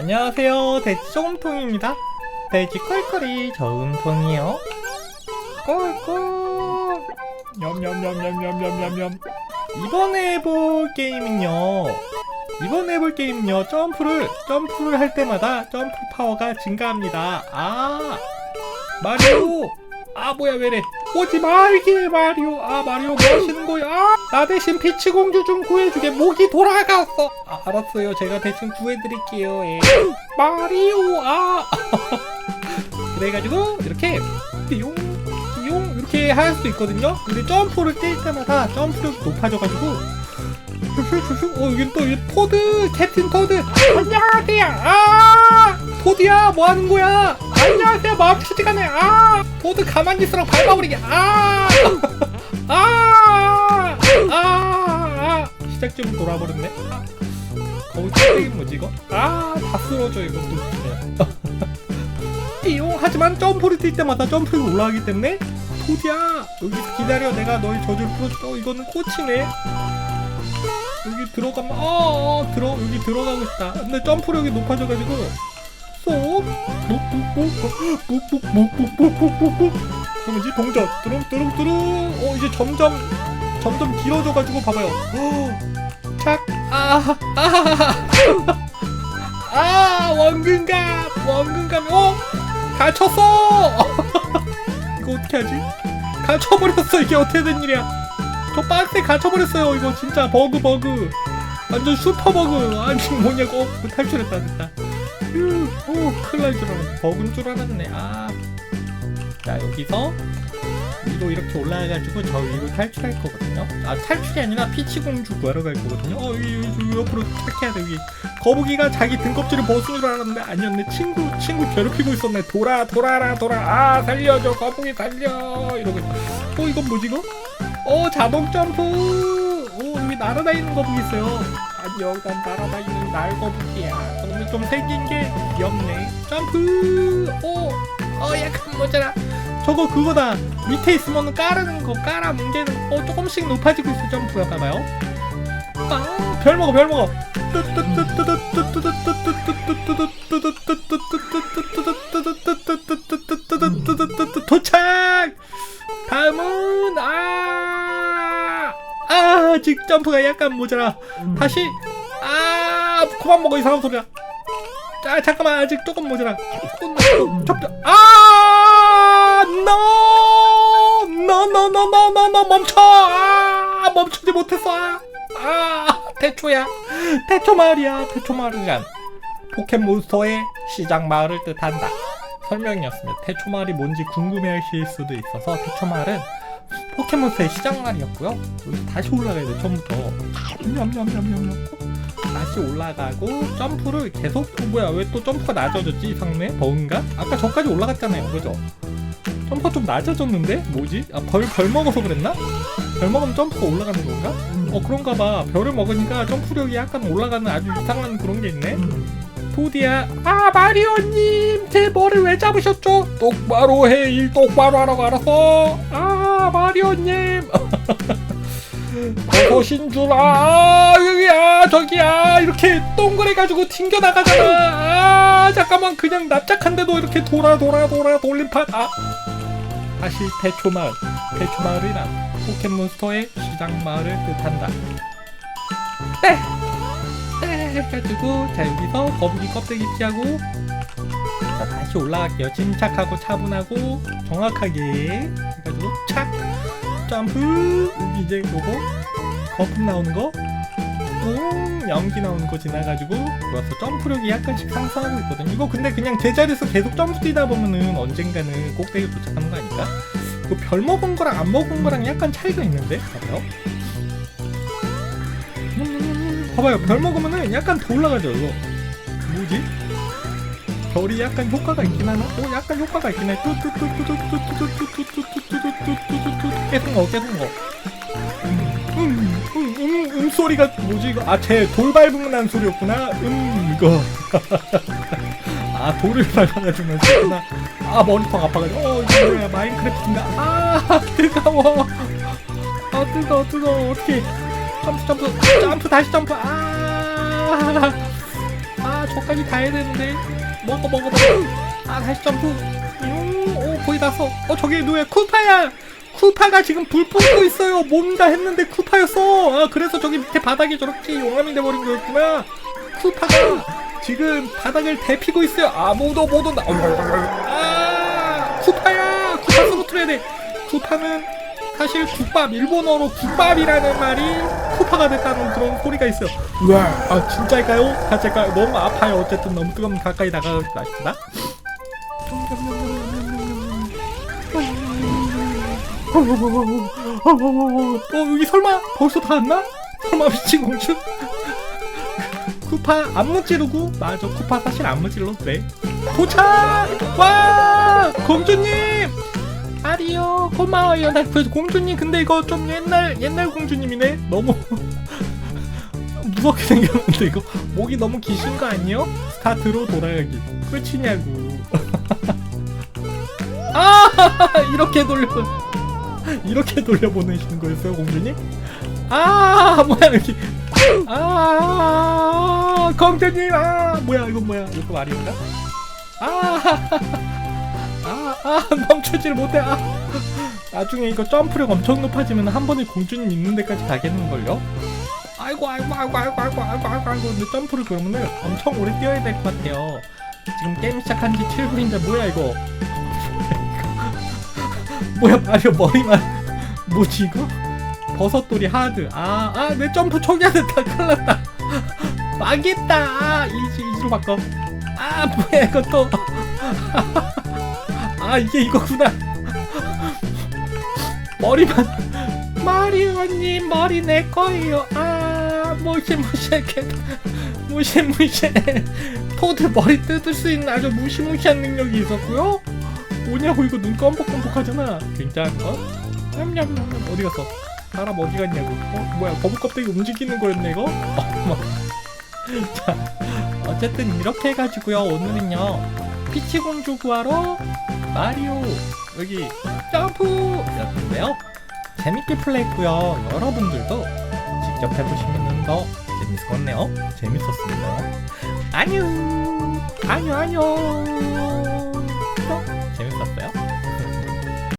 안녕하세요. 돼지 조금통입니다. 돼지 꿀꿀이 저금통이요. 꿀꿀. 냠냠냠냠냠냠냠 이번에 해볼 게임은요. 이번에 해볼 게임은요. 점프를 점프를 할 때마다 점프 파워가 증가합니다. 아 마리오 아 뭐야 왜래? 오지마 이게 마리오. 아 마리오 뭐하시는 거야. 아, 나 대신 피치 공주 좀 구해주게. 목이 돌아갔어. 아, 알았어요. 제가 대신 구해드릴게요. 예. 마리오 아. 그래가지고 이렇게 띠용 띠용 이렇게 할 수 있거든요. 근데 점프를 뛸 때마다 점프력이 높아져가지고 어, 여긴 또, 이 토드! 캡틴 토드! 안녕하세요! 아! 토드야, 뭐 하는 거야? 안녕하세요, 마음 추지가네! 아! 토드 가만히 있으라 밟아버리게! 아! 아! 아! 아! 시작점 돌아버렸네? 거울 껍데기 뭐지, 이거? 아! 다 쓰러져, 이거. 이용 하지만 점프를 뛸 때마다 점프를 올라가기 때문에 토디야 여기 기다려 내가 너의 저주를 풀어줄게 이거는 코치네 여기 들어가면 어, 어 들어 여기 들어가고 싶다 근데 점프력이 높아져가지고 쏙 묵묵묵묵묵묵묵묵묵묵묵 그럼 이제 동전 뚜릉뚜릉뚜릉 어 이제 점점 점점 길어져가지고 봐봐요 착아아아 아, 아, 원근갑 원근갑 어 갇혔어 이거 어떻게 하지 갇혀버렸어 이게 어떻게 된 일이야 저 박스에 갇혀버렸어요. 이거 진짜 버그 버그. 완전 슈퍼 버그. 아니 뭐냐고. 어, 그 탈출했다 됐다. 휴, 오 큰일 날 줄 알았네. 버그인 줄 알았네. 아자 여기서 위로 이렇게 올라가가지고 저 위로 탈출할 거거든요. 아 탈출이 아니라 피치공주 구하러 갈 거거든요. 어 위, 위, 위 옆으로 탈해야 돼 위. 거북이가 자기 등껍질을 벗은 줄 알았는데 아니었네. 친구 친구 괴롭히고 있었네. 돌아 돌아라 돌아. 아 살려줘. 거북이 살려. 이러고. 있어 어 이건 뭐지 이거? 오 자동 점프! 오 이미 날아다니는 거 보겠어요. 안녕 난 날아다니는 날거북이야. 너무 좀 생긴 게 귀엽네. 점프! 오어 약간 뭐잖아. 저거 그거다. 밑에 있으면 까르는 거 까라 문제는 어 조금씩 높아지고 있어. 점프가 봐요? 빵별 먹어 별 먹어. 도착! 다음은 아, 지금 점프가 약간 모자라. 다시. 아, 그만 먹어, 이 사람 소리야. 아, 잠깐만, 아직 조금 모자라. 잡자. 아, no! no, no, no, no, no, no, 멈춰! 아, 멈추지 못했어. 아, 아 대초야. 대초 마을이야. 대초 마을이란. 포켓몬스터의 시작 마을을 뜻한다. 설명이었습니다. 태초마을이 뭔지 궁금해하실 수도 있어서 태초마을은 포켓몬스터의 시작말이었고요. 다시 올라가야 돼 처음부터. 다시 올라가고 점프를 계속 어, 뭐야 왜 또 점프가 낮아졌지 이상네, 버그인가? 아까 저까지 올라갔잖아요, 그죠? 점프가 좀 낮아졌는데 뭐지? 아, 벌, 벌 먹어서 그랬나? 별 먹으면 점프가 올라가는 건가? 어 그런가 봐. 별을 먹으니까 점프력이 약간 올라가는 아주 이상한 그런 게 있네. 도디야, 아 마리오님, 제 머리를 왜 잡으셨죠? 똑바로 해, 일 똑바로 하라고 알아서. 아 마리오님. 보신 줄아 여기야 저기야. 이렇게 동그래가지고 튕겨 나가잖아. 아 잠깐만 그냥 납작한데도 이렇게 돌아 돌아 돌아 돌림판 아. 다시 대초마을, 대초마을이란 포켓몬스터의 시장 마을을 뜻한다. 네. 네. 해가지고 자 여기서 거북이 껍데기 피하고 자 다시 올라갈게요. 침착하고 차분하고 정확하게. 착. 점프 이제 요거 거품 나오는 거. 음, 연기 나오는 거 지나가지고 와서 점프력이 약간씩 상승하고 있거든 이거 근데 그냥 제자리에서 계속 점프 뛰다 보면은 언젠가는 꼭대기 도착하는 거 아닌가? 그별 먹은 거랑 안 먹은 거랑 약간 차이가 있는데? 봐봐요. 봐봐요. 별 먹으면은 약간 더 올라가죠 이거. 뭐지? 별이 약간 효과가 있긴 하나? 어 약간 효과가 있긴 해 깨통 거 깨통 거 음, 음, 음, 음 음, 소리가 뭐지 이거? 아, 제 돌발 분한 소리였구나. 음, 이거. 아, 돌을 밟아가지고 했구나. 아, 머리통 아파가지고. 어, 이거 뭐야, 마인크래프트인가? 아, 뜨거워. 아, 뜨거워, 뜨거워. 어떻게. 점프, 점프, 점프, 다시 점프. 아, 아, 저까지 가야 되는데. 먹어 먹어 먹어. 아 다시 점프 음, 오 거의 다서 어 저기 누구야? 쿠파야. 쿠파가 지금 불 뿜고 있어요. 뭔가 했는데 쿠파였어. 아 그래서 저기 밑에 바닥이 저렇게 용암이 돼버린 거였구나. 쿠파가 지금 바닥을 데피고 있어요. 아무도 못 온다 아 쿠파야. 쿠파 쓰러트려야 돼. 쿠파는 사실 국밥 일본어로 국밥이라는 말이 쿠파가 됐다는 그런 소리가 있어요 우와 아 진짜일까요? 가짜일까요? 너무 아파요 어쨌든 너무 뜨거우면 가까이 나가지 마시다 어 여기 설마 벌써 다 왔나? 설마 미친 공주? 쿠파 안 무찌르고 맞아 쿠파 사실 안 무찔러도 돼 도착! 와 공주님 아리요 고마워요 나그 공주님 근데 이거 좀 옛날 옛날 공주님이네 너무 무섭게 생겼는데 이거 목이 너무 기신 거 아니요? 스타트로 돌아가기 끝이냐고 아 이렇게 돌려 이렇게 돌려보내시는 거였어요 공주님? 아 뭐야 여기 아 공주님 아 뭐야 이거 뭐야 이거 말인가? 아 아, 아, 멈추질 못해. 아. 나중에 이거 점프력 엄청 높아지면 한 번에 공주님 있는 데까지 가겠는걸요? 아이고, 아이고, 아이고, 아이고, 아이고, 아이고, 아이고, 아이고. 근데 점프를 그러면은 엄청 오래 뛰어야 될 것 같아요. 지금 게임 시작한 지 7분인데 뭐야, 이거? 뭐야, 마리오 머리만. 뭐지, 이거? 버섯돌이 하드. 아, 아, 내 점프 초기화됐다. 큰일 났다. 망했다. 아, 이지, 이지로 바꿔. 아, 뭐야, 이것도. 아 이게 이거구나 머리만 마리오님 머리 내 거예요. 아 무시무시하게 무시무시해. 토드 머리 뜯을 수 있는 아주 무시무시한 능력이 있었고요. 뭐냐고 이거 눈 껌뻑껌뻑하잖아. 굉장한 거? 냠냠냠냠. 어디 갔어? 사람 어디 갔냐고. 어? 뭐야 거북 껍데기 움직이는 거였네 이거? 어머 자 어쨌든 이렇게 해가지고요 오늘은요. 피치 공주 구하러 마리오 여기 점프 였는데요. 재밌게 플레이했고요. 여러분들도 직접 해보시면 더 같네요. 재밌었습니다. 안녕! 안녕 안녕! 또 재밌었어요